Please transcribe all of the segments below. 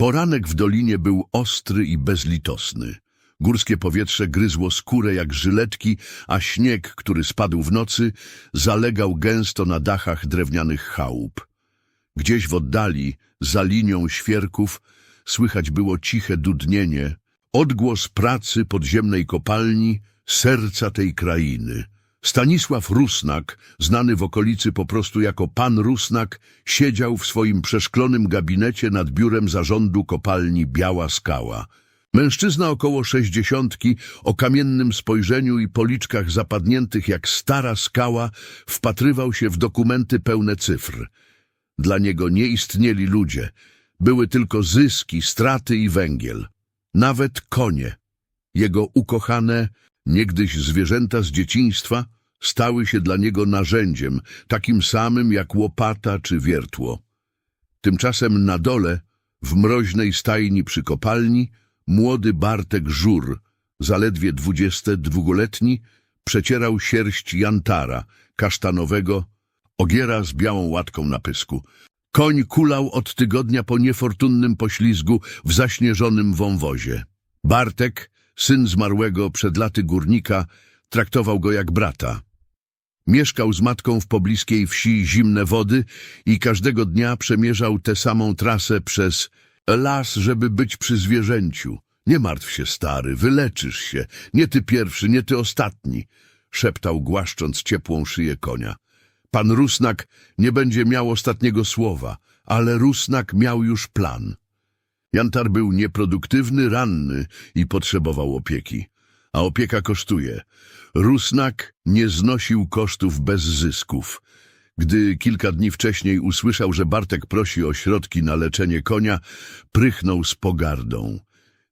Poranek w dolinie był ostry i bezlitosny. Górskie powietrze gryzło skórę jak żyletki, a śnieg, który spadł w nocy, zalegał gęsto na dachach drewnianych chałup. Gdzieś w oddali, za linią świerków, słychać było ciche dudnienie, odgłos pracy podziemnej kopalni, serca tej krainy. Stanisław Rusnak, znany w okolicy po prostu jako pan Rusnak, siedział w swoim przeszklonym gabinecie nad biurem zarządu kopalni Biała Skała. Mężczyzna około sześćdziesiątki, o kamiennym spojrzeniu i policzkach zapadniętych jak stara skała, wpatrywał się w dokumenty pełne cyfr. Dla niego nie istnieli ludzie, były tylko zyski, straty i węgiel. Nawet konie. Jego ukochane, niegdyś zwierzęta z dzieciństwa, stały się dla niego narzędziem, takim samym jak łopata czy wiertło. Tymczasem na dole, w mroźnej stajni przy kopalni, młody Bartek Żur, zaledwie dwudziestodwuletni, przecierał sierść jantara, kasztanowego, ogiera z białą łatką na pysku. Koń kulał od tygodnia po niefortunnym poślizgu w zaśnieżonym wąwozie. Bartek, syn zmarłego przed laty górnika, traktował go jak brata. Mieszkał z matką w pobliskiej wsi Zimne Wody i każdego dnia przemierzał tę samą trasę przez las, żeby być przy zwierzęciu. Nie martw się, stary, wyleczysz się. Nie ty pierwszy, nie ty ostatni, szeptał głaszcząc ciepłą szyję konia. Pan Rusnak nie będzie miał ostatniego słowa, ale Rusnak miał już plan. Jantar był nieproduktywny, ranny i potrzebował opieki. A opieka kosztuje. Rusnak nie znosił kosztów bez zysków. Gdy kilka dni wcześniej usłyszał, że Bartek prosi o środki na leczenie konia, prychnął z pogardą.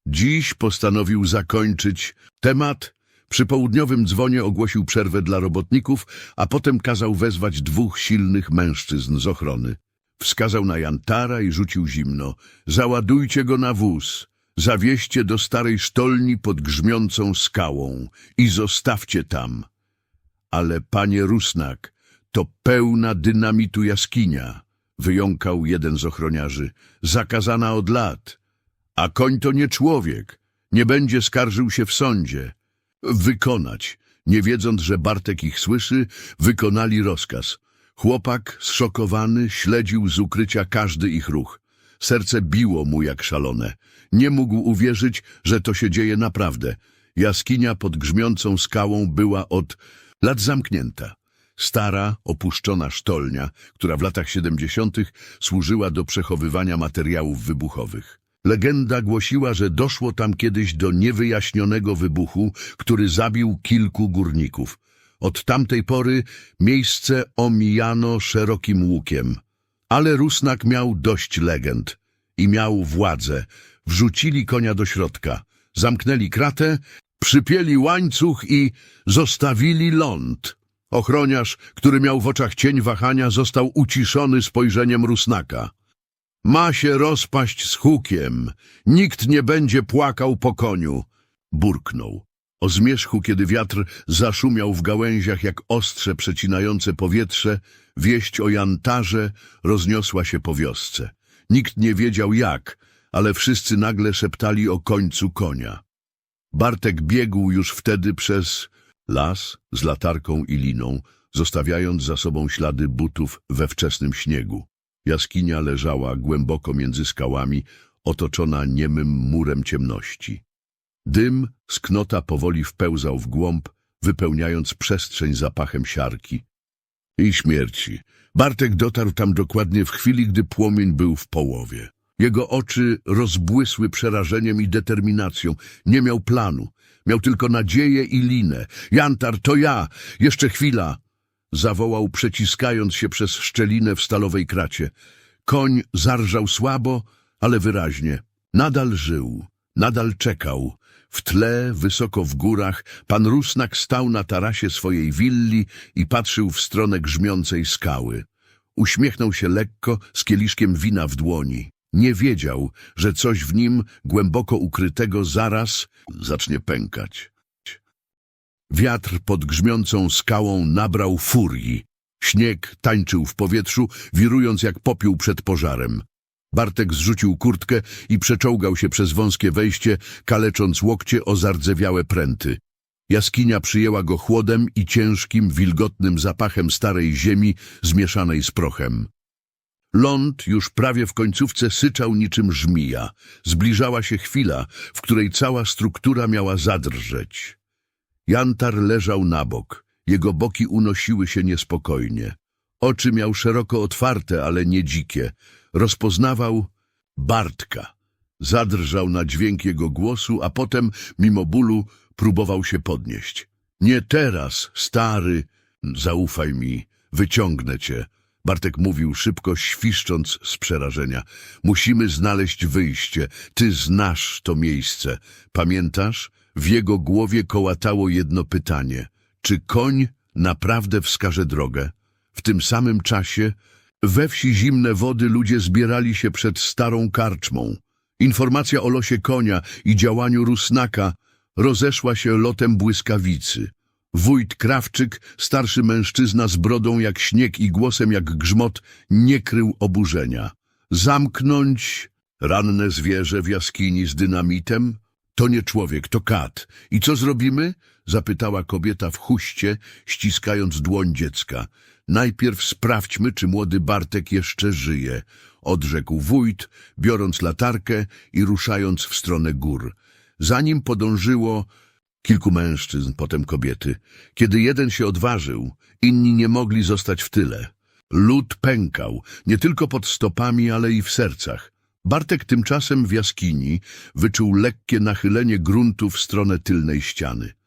Dziś postanowił zakończyć temat. Przy południowym dzwonie ogłosił przerwę dla robotników, a potem kazał wezwać dwóch silnych mężczyzn z ochrony. Wskazał na Jantara i rzucił zimno. Załadujcie go na wóz. Zawieźcie do starej sztolni pod grzmiącą skałą i zostawcie tam. Ale panie Rusnak, to pełna dynamitu jaskinia, wyjąkał jeden z ochroniarzy, zakazana od lat. A koń to nie człowiek, nie będzie skarżył się w sądzie. Wykonać, nie wiedząc, że Bartek ich słyszy, wykonali rozkaz. Chłopak, zszokowany, śledził z ukrycia każdy ich ruch. Serce biło mu jak szalone. Nie mógł uwierzyć, że to się dzieje naprawdę. Jaskinia pod grzmiącą skałą była od lat zamknięta. Stara, opuszczona sztolnia, która w latach siedemdziesiątych służyła do przechowywania materiałów wybuchowych. Legenda głosiła, że doszło tam kiedyś do niewyjaśnionego wybuchu, który zabił kilku górników. Od tamtej pory miejsce omijano szerokim łukiem. Ale Rusnak miał dość legend i miał władzę. Wrzucili konia do środka, zamknęli kratę, przypięli łańcuch i zostawili ląd. Ochroniarz, który miał w oczach cień wahania, został uciszony spojrzeniem Rusnaka. Ma się rozpaść z hukiem. Nikt nie będzie płakał po koniu. Burknął. O zmierzchu, kiedy wiatr zaszumiał w gałęziach jak ostrze przecinające powietrze, wieść o jantarze rozniosła się po wiosce. Nikt nie wiedział jak, ale wszyscy nagle szeptali o końcu konia. Bartek biegł już wtedy przez las z latarką i liną, zostawiając za sobą ślady butów we wczesnym śniegu. Jaskinia leżała głęboko między skałami, otoczona niemym murem ciemności. Dym z knota powoli wpełzał w głąb, wypełniając przestrzeń zapachem siarki i śmierci. Bartek dotarł tam dokładnie w chwili, gdy płomień był w połowie. Jego oczy rozbłysły przerażeniem i determinacją. Nie miał planu. Miał tylko nadzieję i linę. Jantar, to ja! Jeszcze chwila! Zawołał, przeciskając się przez szczelinę w stalowej kracie. Koń zarżał słabo, ale wyraźnie. Nadal żył, nadal czekał. W tle, wysoko w górach, pan Rusnak stał na tarasie swojej willi i patrzył w stronę grzmiącej skały. Uśmiechnął się lekko, z kieliszkiem wina w dłoni. Nie wiedział, że coś w nim, głęboko ukrytego, zaraz zacznie pękać. Wiatr pod grzmiącą skałą nabrał furii. Śnieg tańczył w powietrzu, wirując jak popiół przed pożarem. Bartek zrzucił kurtkę i przeczołgał się przez wąskie wejście, kalecząc łokcie o zardzewiałe pręty. Jaskinia przyjęła go chłodem i ciężkim, wilgotnym zapachem starej ziemi zmieszanej z prochem. Ląd już prawie w końcówce syczał niczym żmija. Zbliżała się chwila, w której cała struktura miała zadrżeć. Jantar leżał na bok. Jego boki unosiły się niespokojnie. Oczy miał szeroko otwarte, ale nie dzikie. Rozpoznawał Bartka. Zadrżał na dźwięk jego głosu, a potem, mimo bólu, próbował się podnieść. Nie teraz, stary, zaufaj mi, wyciągnę cię. Bartek mówił szybko, świszcząc z przerażenia. Musimy znaleźć wyjście. Ty znasz to miejsce. Pamiętasz? W jego głowie kołatało jedno pytanie. Czy koń naprawdę wskaże drogę? W tym samym czasie we wsi zimne wody ludzie zbierali się przed starą karczmą. Informacja o losie konia i działaniu Rusnaka rozeszła się lotem błyskawicy. Wójt Krawczyk, starszy mężczyzna z brodą jak śnieg i głosem jak grzmot, nie krył oburzenia. Zamknąć ranne zwierzę w jaskini z dynamitem? To nie człowiek, to kat. I co zrobimy? Zapytała kobieta w chuście, ściskając dłoń dziecka. Najpierw sprawdźmy, czy młody Bartek jeszcze żyje, odrzekł wójt, biorąc latarkę i ruszając w stronę gór. Za nim podążyło kilku mężczyzn, potem kobiety. Kiedy jeden się odważył, inni nie mogli zostać w tyle. Lód pękał, nie tylko pod stopami, ale i w sercach. Bartek tymczasem w jaskini wyczuł lekkie nachylenie gruntu w stronę tylnej ściany.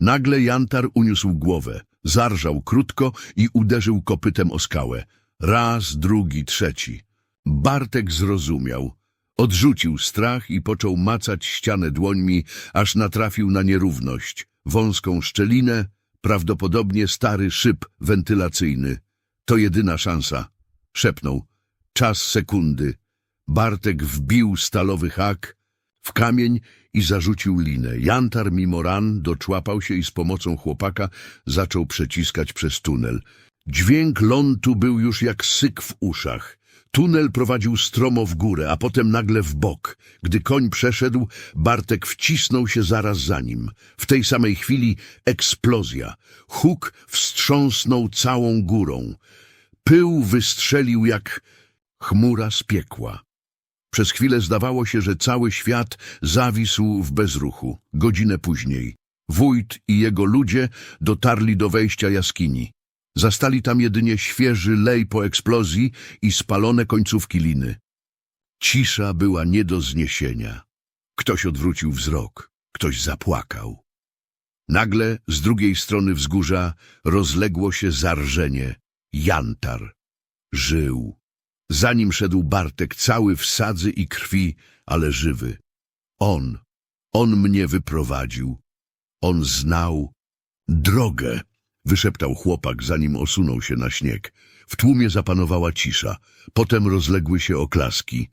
Nagle Jantar uniósł głowę, zarżał krótko i uderzył kopytem o skałę. Raz, drugi, trzeci. Bartek zrozumiał. Odrzucił strach i począł macać ścianę dłońmi, aż natrafił na nierówność. Wąską szczelinę, prawdopodobnie stary szyb wentylacyjny. To jedyna szansa. Szepnął. Czas sekundy. Bartek wbił stalowy hak w kamień i zarzucił linę. Jantar mimo ran doczłapał się i z pomocą chłopaka zaczął przeciskać przez tunel. Dźwięk lądu był już jak syk w uszach. Tunel prowadził stromo w górę, a potem nagle w bok. Gdy koń przeszedł, Bartek wcisnął się zaraz za nim. W tej samej chwili eksplozja. Huk wstrząsnął całą górą. Pył wystrzelił jak chmura z piekła. Przez chwilę zdawało się, że cały świat zawisł w bezruchu. Godzinę później wójt i jego ludzie dotarli do wejścia jaskini. Zastali tam jedynie świeży lej po eksplozji i spalone końcówki liny. Cisza była nie do zniesienia. Ktoś odwrócił wzrok, ktoś zapłakał. Nagle z drugiej strony wzgórza rozległo się zarżenie. Jantar żył. Za nim szedł Bartek, cały w sadzy i krwi, ale żywy. On, on mnie wyprowadził. On znał drogę, wyszeptał chłopak, zanim osunął się na śnieg. W tłumie zapanowała cisza. Potem rozległy się oklaski.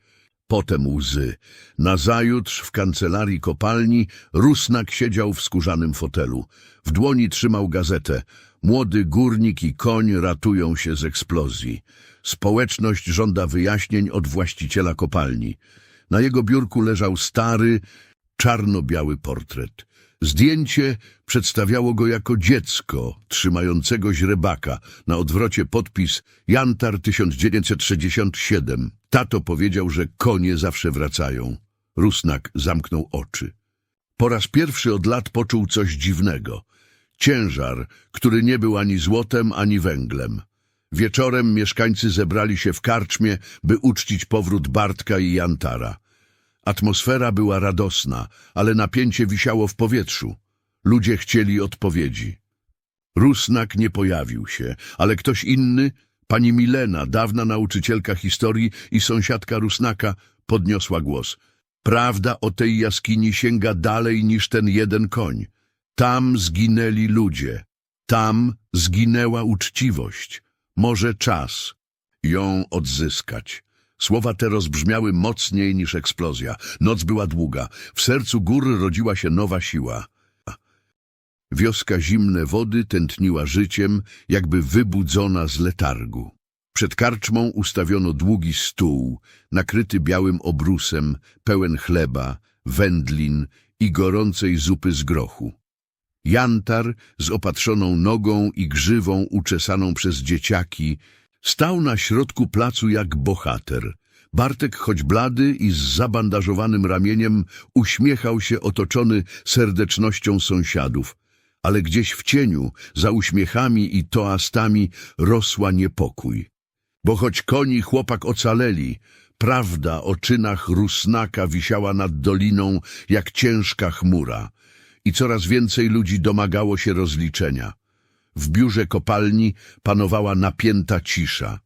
Potem łzy. Nazajutrz w kancelarii kopalni Rusnak siedział w skórzanym fotelu. W dłoni trzymał gazetę. Młody górnik i koń ratują się z eksplozji. Społeczność żąda wyjaśnień od właściciela kopalni. Na jego biurku leżał stary, czarno-biały portret. Zdjęcie przedstawiało go jako dziecko trzymającego źrebaka. Na odwrocie podpis Jantar 1967. Tato powiedział, że konie zawsze wracają. Rusnak zamknął oczy. Po raz pierwszy od lat poczuł coś dziwnego. Ciężar, który nie był ani złotem, ani węglem. Wieczorem mieszkańcy zebrali się w karczmie, by uczcić powrót Bartka i Jantara. Atmosfera była radosna, ale napięcie wisiało w powietrzu. Ludzie chcieli odpowiedzi. Rusnak nie pojawił się, ale ktoś inny, pani Milena, dawna nauczycielka historii i sąsiadka Rusnaka, podniosła głos. Prawda o tej jaskini sięga dalej niż ten jeden koń. Tam zginęli ludzie. Tam zginęła uczciwość. Może czas ją odzyskać. Słowa te rozbrzmiały mocniej niż eksplozja. Noc była długa. W sercu gór rodziła się nowa siła. Wioska zimne wody tętniła życiem, jakby wybudzona z letargu. Przed karczmą ustawiono długi stół, nakryty białym obrusem, pełen chleba, wędlin i gorącej zupy z grochu. Jantar z opatrzoną nogą i grzywą uczesaną przez dzieciaki stał na środku placu jak bohater. Bartek, choć blady i z zabandażowanym ramieniem, uśmiechał się otoczony serdecznością sąsiadów, ale gdzieś w cieniu, za uśmiechami i toastami, rosła niepokój. Bo choć koni chłopak ocaleli, prawda o czynach Rusnaka wisiała nad doliną jak ciężka chmura i coraz więcej ludzi domagało się rozliczenia. W biurze kopalni panowała napięta cisza.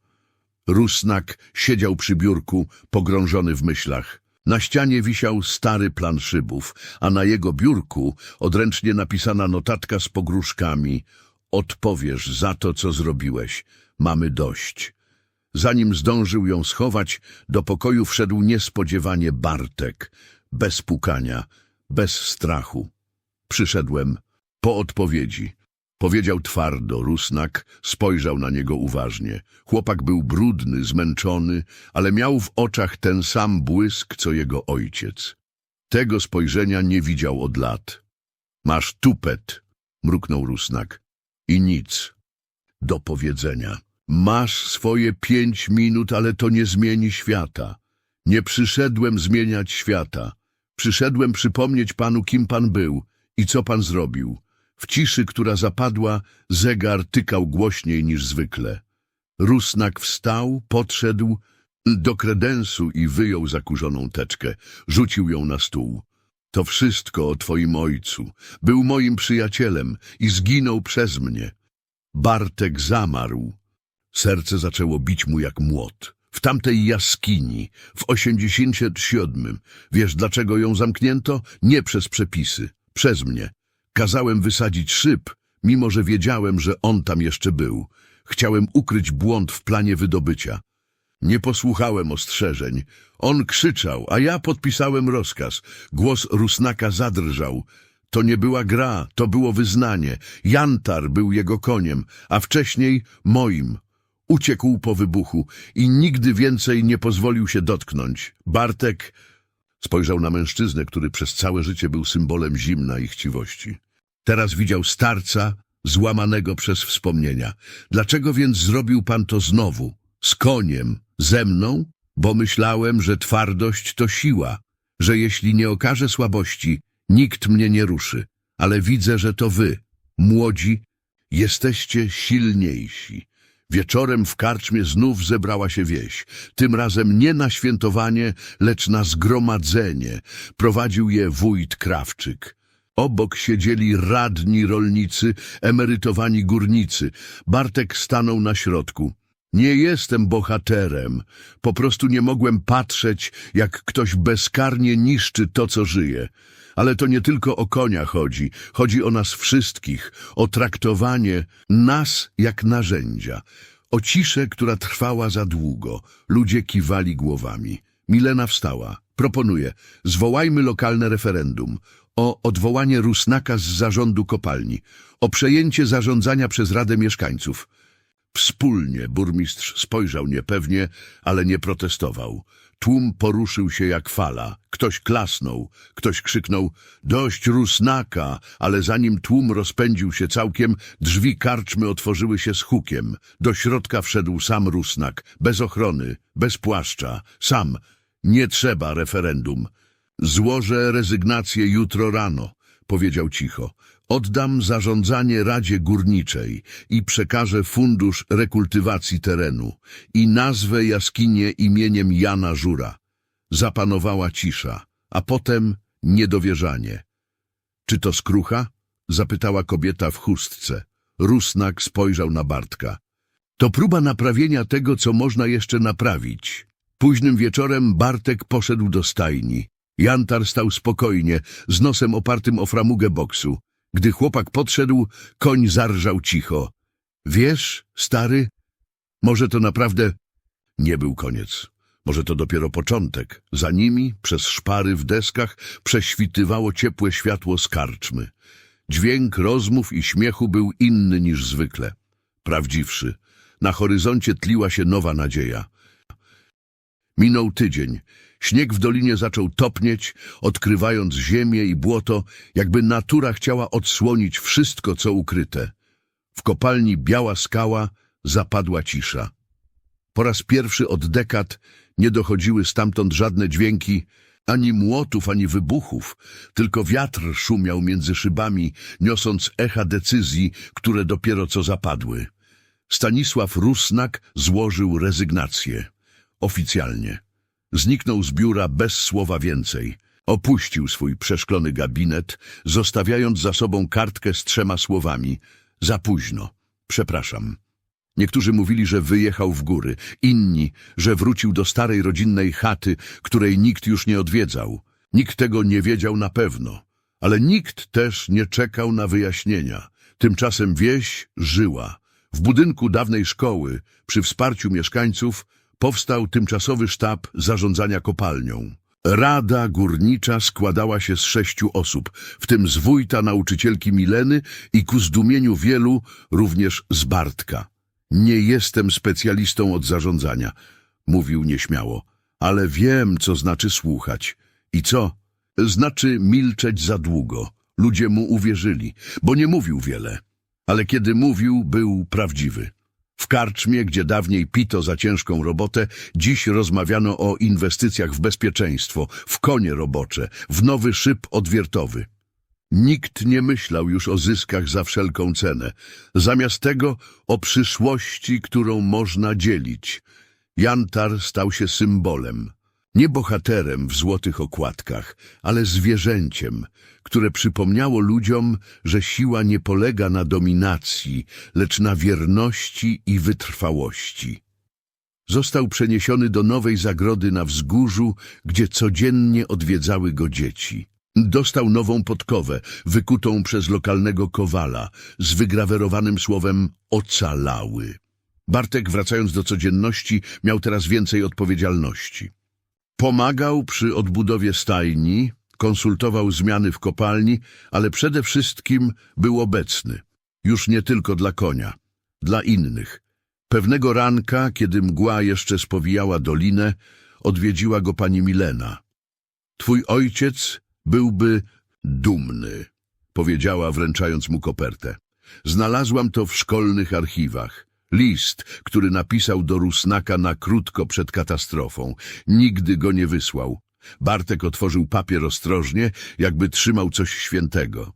Rusnak siedział przy biurku, pogrążony w myślach. Na ścianie wisiał stary plan szybów, a na jego biurku odręcznie napisana notatka z pogróżkami. Odpowiesz za to, co zrobiłeś. Mamy dość. Zanim zdążył ją schować, do pokoju wszedł niespodziewanie Bartek, bez pukania, bez strachu. Przyszedłem po odpowiedzi. Powiedział twardo, Rusnak spojrzał na niego uważnie. Chłopak był brudny, zmęczony, ale miał w oczach ten sam błysk, co jego ojciec. Tego spojrzenia nie widział od lat. Masz tupet, mruknął Rusnak. I nic. Do powiedzenia. Masz swoje pięć minut, ale to nie zmieni świata. Nie przyszedłem zmieniać świata. Przyszedłem przypomnieć panu, kim pan był i co pan zrobił. W ciszy, która zapadła, zegar tykał głośniej niż zwykle. Rusnak wstał, podszedł do kredensu i wyjął zakurzoną teczkę. Rzucił ją na stół. To wszystko o twoim ojcu. Był moim przyjacielem i zginął przez mnie. Bartek zamarł. Serce zaczęło bić mu jak młot. W tamtej jaskini, w 87. Wiesz, dlaczego ją zamknięto? Nie przez przepisy, przez mnie. Kazałem wysadzić szyb, mimo że wiedziałem, że on tam jeszcze był. Chciałem ukryć błąd w planie wydobycia. Nie posłuchałem ostrzeżeń. On krzyczał, a ja podpisałem rozkaz. Głos Rusnaka zadrżał. To nie była gra, to było wyznanie. Jantar był jego koniem, a wcześniej moim. Uciekł po wybuchu i nigdy więcej nie pozwolił się dotknąć. Bartek spojrzał na mężczyznę, który przez całe życie był symbolem zimna i chciwości. Teraz widział starca, złamanego przez wspomnienia. Dlaczego więc zrobił pan to znowu? Z koniem? Ze mną? Bo myślałem, że twardość to siła, że jeśli nie okażę słabości, nikt mnie nie ruszy. Ale widzę, że to wy, młodzi, jesteście silniejsi. Wieczorem w karczmie znów zebrała się wieś. Tym razem nie na świętowanie, lecz na zgromadzenie. Prowadził je wójt Krawczyk. Obok siedzieli radni rolnicy, emerytowani górnicy. Bartek stanął na środku. Nie jestem bohaterem. Po prostu nie mogłem patrzeć, jak ktoś bezkarnie niszczy to, co żyje. Ale to nie tylko o konia chodzi. Chodzi o nas wszystkich, o traktowanie nas jak narzędzia. O ciszę, która trwała za długo. Ludzie kiwali głowami. Milena wstała. Proponuję, zwołajmy lokalne referendum o odwołanie Rusnaka z zarządu kopalni, o przejęcie zarządzania przez Radę Mieszkańców. Wspólnie burmistrz spojrzał niepewnie, ale nie protestował. Tłum poruszył się jak fala. Ktoś klasnął, ktoś krzyknął dość Rusnaka, ale zanim tłum rozpędził się całkiem, drzwi karczmy otworzyły się z hukiem. Do środka wszedł sam Rusnak, bez ochrony, bez płaszcza, sam. Nie trzeba referendum. Złożę rezygnację jutro rano, powiedział cicho. Oddam zarządzanie Radzie Górniczej i przekażę fundusz rekultywacji terenu i nazwę jaskinię imieniem Jana Żura. Zapanowała cisza, a potem niedowierzanie. Czy to skrucha? zapytała kobieta w chustce. Rusnak spojrzał na Bartka. To próba naprawienia tego, co można jeszcze naprawić. Późnym wieczorem Bartek poszedł do stajni. Jantar stał spokojnie, z nosem opartym o framugę boksu. Gdy chłopak podszedł, koń zarżał cicho. Wiesz, stary, może to naprawdę nie był koniec. Może to dopiero początek. Za nimi, przez szpary w deskach, prześwitywało ciepłe światło z karczmy. Dźwięk rozmów i śmiechu był inny niż zwykle. Prawdziwszy. Na horyzoncie tliła się nowa nadzieja. Minął tydzień. Śnieg w dolinie zaczął topnieć, odkrywając ziemię i błoto, jakby natura chciała odsłonić wszystko, co ukryte. W kopalni Biała Skała zapadła cisza. Po raz pierwszy od dekad nie dochodziły stamtąd żadne dźwięki, ani młotów, ani wybuchów, tylko wiatr szumiał między szybami, niosąc echa decyzji, które dopiero co zapadły. Stanisław Rusnak złożył rezygnację. Oficjalnie. Zniknął z biura bez słowa więcej. Opuścił swój przeszklony gabinet, zostawiając za sobą kartkę z trzema słowami. Za późno. Przepraszam. Niektórzy mówili, że wyjechał w góry, inni, że wrócił do starej rodzinnej chaty, której nikt już nie odwiedzał. Nikt tego nie wiedział na pewno, ale nikt też nie czekał na wyjaśnienia. Tymczasem wieś żyła. W budynku dawnej szkoły, przy wsparciu mieszkańców, powstał tymczasowy sztab zarządzania kopalnią. Rada górnicza składała się z sześciu osób, w tym z wójta nauczycielki Mileny i ku zdumieniu wielu również z Bartka. Nie jestem specjalistą od zarządzania, mówił nieśmiało, ale wiem, co znaczy słuchać. I co? Znaczy milczeć za długo. Ludzie mu uwierzyli, bo nie mówił wiele. Ale kiedy mówił, był prawdziwy. W karczmie, gdzie dawniej pito za ciężką robotę, dziś rozmawiano o inwestycjach w bezpieczeństwo, w konie robocze, w nowy szyb odwiertowy. Nikt nie myślał już o zyskach za wszelką cenę. Zamiast tego o przyszłości, którą można dzielić. Jantar stał się symbolem. Nie bohaterem w złotych okładkach, ale zwierzęciem, które przypomniało ludziom, że siła nie polega na dominacji, lecz na wierności i wytrwałości. Został przeniesiony do nowej zagrody na wzgórzu, gdzie codziennie odwiedzały go dzieci. Dostał nową podkowę, wykutą przez lokalnego kowala, z wygrawerowanym słowem ocalały. Bartek, wracając do codzienności, miał teraz więcej odpowiedzialności. Pomagał przy odbudowie stajni, konsultował zmiany w kopalni, ale przede wszystkim był obecny. Już nie tylko dla konia, dla innych. Pewnego ranka, kiedy mgła jeszcze spowijała dolinę, odwiedziła go pani Milena. Twój ojciec byłby dumny, powiedziała, wręczając mu kopertę. Znalazłam to w szkolnych archiwach. List, który napisał do Rusnaka na krótko przed katastrofą. Nigdy go nie wysłał. Bartek otworzył papier ostrożnie, jakby trzymał coś świętego.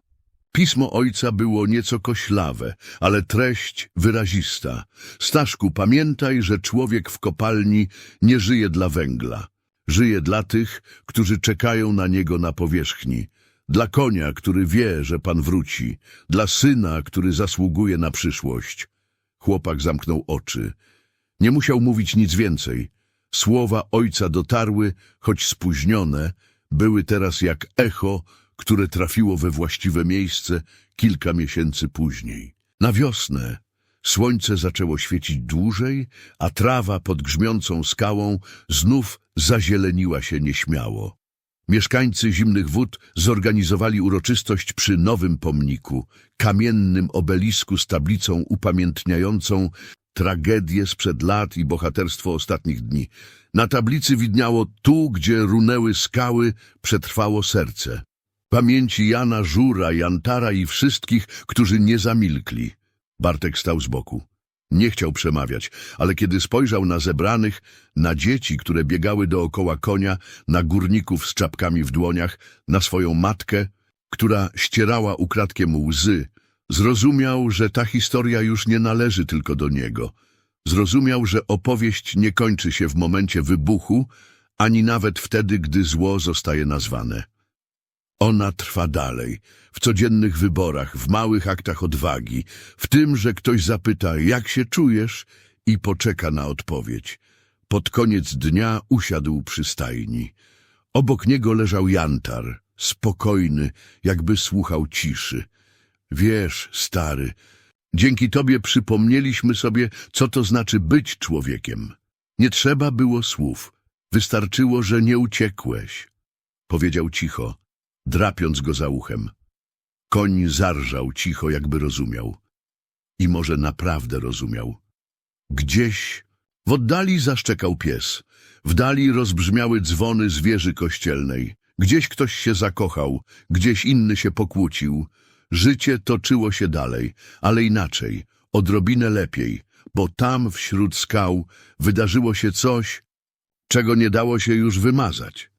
Pismo ojca było nieco koślawe, ale treść wyrazista. Staszku, pamiętaj, że człowiek w kopalni nie żyje dla węgla. Żyje dla tych, którzy czekają na niego na powierzchni. Dla konia, który wie, że pan wróci. Dla syna, który zasługuje na przyszłość. Chłopak zamknął oczy. Nie musiał mówić nic więcej. Słowa ojca dotarły, choć spóźnione, były teraz jak echo, które trafiło we właściwe miejsce kilka miesięcy później. Na wiosnę słońce zaczęło świecić dłużej, a trawa pod grzmiącą skałą znów zazieleniła się nieśmiało. Mieszkańcy Zimnych Wód zorganizowali uroczystość przy nowym pomniku, kamiennym obelisku z tablicą upamiętniającą tragedię sprzed lat i bohaterstwo ostatnich dni. Na tablicy widniało tu, gdzie runęły skały, przetrwało serce. Pamięci Jana Żura, Jantara i wszystkich, którzy nie zamilkli. Bartek stał z boku. Nie chciał przemawiać, ale kiedy spojrzał na zebranych, na dzieci, które biegały dookoła konia, na górników z czapkami w dłoniach, na swoją matkę, która ścierała ukradkiem łzy, zrozumiał, że ta historia już nie należy tylko do niego. Zrozumiał, że opowieść nie kończy się w momencie wybuchu, ani nawet wtedy, gdy zło zostaje nazwane. Ona trwa dalej, w codziennych wyborach, w małych aktach odwagi, w tym, że ktoś zapyta, jak się czujesz i poczeka na odpowiedź. Pod koniec dnia usiadł przy stajni. Obok niego leżał jantar, spokojny, jakby słuchał ciszy. Wiesz, stary, dzięki tobie przypomnieliśmy sobie, co to znaczy być człowiekiem. Nie trzeba było słów, wystarczyło, że nie uciekłeś. Powiedział cicho drapiąc go za uchem. Koń zarżał cicho, jakby rozumiał. I może naprawdę rozumiał. Gdzieś w oddali zaszczekał pies. W dali rozbrzmiały dzwony z wieży kościelnej. Gdzieś ktoś się zakochał, gdzieś inny się pokłócił. Życie toczyło się dalej, ale inaczej, odrobinę lepiej, bo tam wśród skał wydarzyło się coś, czego nie dało się już wymazać.